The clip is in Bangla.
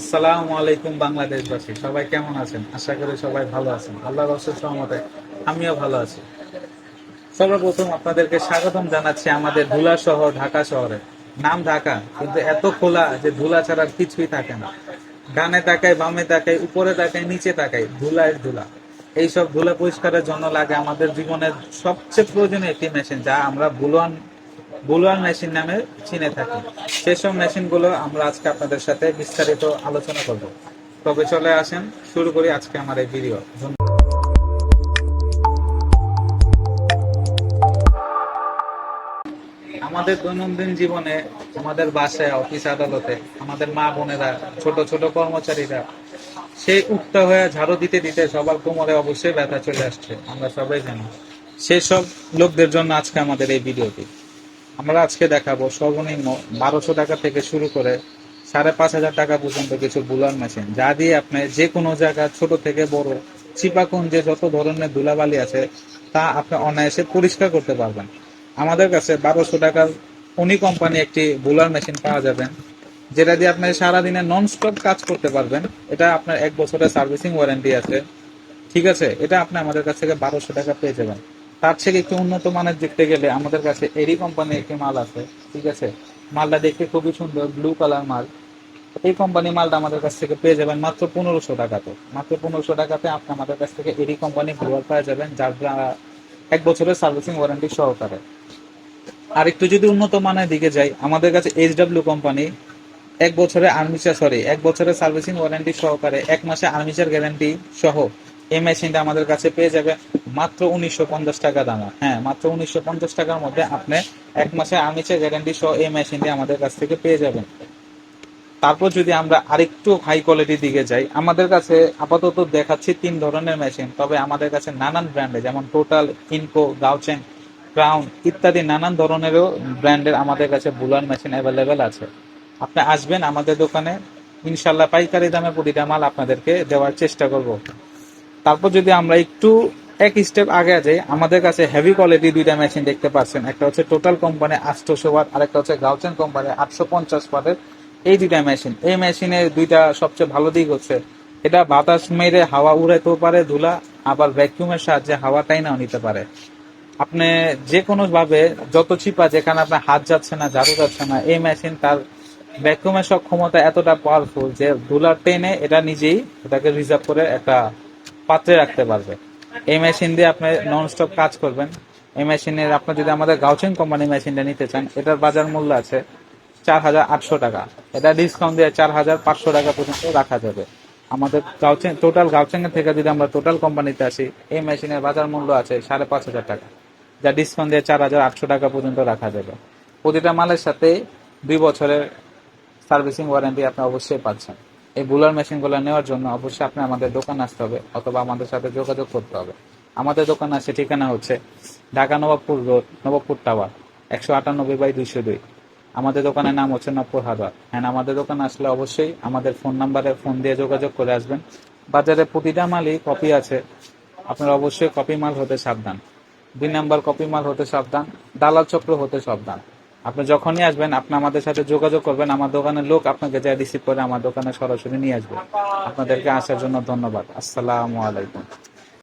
আসসালামু আলাইকুম বাংলাদেশবাসী, সবাই কেমন আছেন? আশা করি সবাই ভালো আছেন। আল্লাহর অশেষ রহমতে আমিও ভালো আছি। সর্বপ্রথম আপনাদেরকে স্বাগতম জানাচ্ছি আমাদের ধুলা শহর, ঢাকা শহরে। নাম ঢাকা, কিন্তু এত খোলা যে ধুলা ছাড়া কিছুই থাকে না। ডানে তাকায়, বামে তাকায়, উপরে তাকায়, নিচে তাকায়, ধুলায় ধুলা। এইসব ধুলা পরিষ্কারের জন্য লাগে আমাদের জীবনের সবচেয়ে প্রয়োজনীয় একটি মেশিন, যা আমরা বুলওয়ান বুলওয়ান মেশিন নামে চিনে থাকি। সেসব মেশিনগুলো আমরা আজকে আপনাদের সাথে বিস্তারিত আলোচনা করব। তবে চলে আসেন, শুরু করি আজকে আমার এই ভিডিও। আমাদের দৈনন্দিন জীবনে আমাদের বাসায়, অফিস আদালতে আমাদের মা বোনেরা, ছোট ছোট কর্মচারীরা সেই উক্ত হয়ে ঝাড়ু দিতে দিতে সবার কোমরে অবশ্যই ব্যথা চলে আসছে, আমরা সবাই জানি। সেসব লোকদের জন্য আজকে আমাদের এই ভিডিওটি। আমরা আজকে দেখাবো সর্বনিম্ন বারোশো টাকা থেকে শুরু করে সাড়ে পাঁচ হাজার টাকা পর্যন্ত কিছু বুলার মেশিন, যা দিয়ে আপনি যে কোনো জায়গা, ছোট থেকে বড়, চিপাকুঞ্জে যত ধরনের ধুলাবালি আছে, তা আপনি অনায়াসে পরিষ্কার করতে পারবেন। আমাদের কাছে বারোশো টাকার উনি কোম্পানি একটি বুলার মেশিন পাওয়া যাবেন যেটা দিয়ে আপনি সারাদিনে নন স্টপ কাজ করতে পারবেন। এটা আপনার এক বছরের সার্ভিসিং ওয়ারেন্টি আছে। ঠিক আছে? এটা আপনি আমাদের কাছ থেকে বারোশো টাকা পেয়ে যাবেন। তার থেকে একটু উন্নত মানের দেখতে গেলে আমাদের কাছে এরি কোম্পানির একটি মাল আছে, ঠিক আছে? মালটা দেখতে খুবই সুন্দর ব্লু কালার মাল। এই কোম্পানি মালটা আমাদের কাছ থেকে পেয়ে যাবেন মাত্র পনেরোশো টাকাতে। মাত্র পনেরোশো টাকাতে আপনি আমাদের কাছ থেকে এরি কোম্পানি ব্লুয়ার পেয়ে যাবেন, যার এক বছরের সার্ভিসিং ওয়ারেন্টি সহকারে। আর একটু যদি উন্নত মানের দিকে যাই, আমাদের কাছে এইচ ডাব্লিউ কোম্পানি এক বছরের আর্মিচার সরি এক বছরের সার্ভিসিং ওয়ারেন্টি সহকারে এক মাসে আর্মিচার গ্যারান্টি সহ এই মেশিনটা আমাদের কাছে পেয়ে যাবে মাত্র উনিশশো পঞ্চাশ টাকা দামে। হ্যাঁ মাত্র উনিশশো পঞ্চাশ টাকার মধ্যে আপনি এক মাসে আর্মিচার গ্যারান্টি সহ এই মেশিনটি আমাদের কাছ থেকে পেয়ে যাবেন। তারপর যদি আমরা আরেকটু হাই কোয়ালিটির দিকে যাই, আমাদের কাছে আপাতত দেখাচ্ছি তিন ধরনের মেশিন তবে আমাদের কাছে নানান ব্র্যান্ডে যেমন টোটাল ইনকো গাউচেং ক্রাউন ইত্যাদি নানান ধরনেরও ব্র্যান্ডের আমাদের কাছে বুলার মেশিন অ্যাভেলেবেল আছে। আপনি আসবেন আমাদের দোকানে ইনশাল্লাহ পাইকারি দামে প্রতিটা মাল আপনাদেরকে দেওয়ার চেষ্টা করব। তারপর যদি আমরা একটু এক স্টেপ আগে যাই, আমাদের কাছে হেভি কোয়ালিটি দুইটা মেশিন দেখতে পাচ্ছেন। একটা হচ্ছে টোটাল কোম্পানি আটশোশো ওয়াট আরেকটা হচ্ছে গাউচেন কোম্পানি আটশো পঞ্চাশ ওয়াটের এই দুইটা মেশিন এই মেশিনের দুইটা সবচেয়ে ভালো দিক হচ্ছে, এটা বাতাস মেরে হাওয়া উড়াইতেও পারে, ধুলা, আবার ভ্যাকিউমের সাহায্যে হাওয়া টাইনাও নিতে পারে। আপনি যে কোনো ভাবে যত চিপা যেখানে আপনার হাত যাচ্ছে না, ঝাড়ু যাচ্ছে না, এই মেশিন তার ভ্যাকুমের সক্ষমতা এতটা পাওয়ারফুল যে ধুলার টেনে এটা নিজেই এটাকে রিজার্ভ করে একটা পাত্রে রাখতে পারবে। এই মেশিন দিয়ে আপনি নন স্টপ কাজ করবেন। এই মেশিনের আপনি যদি আমাদের গাউচেন কোম্পানি মেশিনটা নিতে চান, এটার বাজার মূল্য আছে চার হাজার আটশো টাকা। এটা ডিসকাউন্ট দিয়ে চার হাজার পাঁচশো টাকা পর্যন্ত রাখা যাবে। আমাদের গাউচেন টোটাল গাউচেন থেকে যদি আমরা টোটাল কোম্পানিতে আসি, এই মেশিনের বাজার মূল্য আছে সাড়ে পাঁচ হাজার টাকা, যা ডিসকাউন্ট দিয়ে চার হাজার আটশো টাকা পর্যন্ত রাখা যাবে। প্রতিটা মালের সাথে দুই বছরের সার্ভিসিং ওয়ারেন্টি আপনি অবশ্যই পাচ্ছেন। এই বুলার মেশিনগুলো নেওয়ার জন্য অবশ্যই আপনি আমাদের দোকান আসতে হবে, অথবা আমাদের সাথে যোগাযোগ করতে হবে। আমাদের দোকান আছে, ঠিকানা হচ্ছে ঢাকা নবাবপুর রোড, নবাবপুর টাওয়ার, একশো আটানব্বই বাই দুইশো দুই। আমাদের দোকানের নাম হচ্ছে নব্বর হাজার হ্যাঁ আমাদের দোকান আসলে অবশ্যই আমাদের ফোন নাম্বারে ফোন দিয়ে যোগাযোগ করে আসবেন। বাজারে প্রতিটা মালই কপি আছে, আপনারা অবশ্যই কপি মাল হতে সাবধান। দুই নাম্বার কপি মাল হতে সাবধান, দালাল চক্র হতে সাবধান। আপনি যখনই আসবেন, আপনি আমাদের সাথে যোগাযোগ করবেন। আমার দোকানের লোক আপনাকে যা রিসিভ করে, আমার দোকানে সরাসরি নিয়ে আসবে। আপনাদেরকে আসার জন্য ধন্যবাদ। আসসালামু আলাইকুম।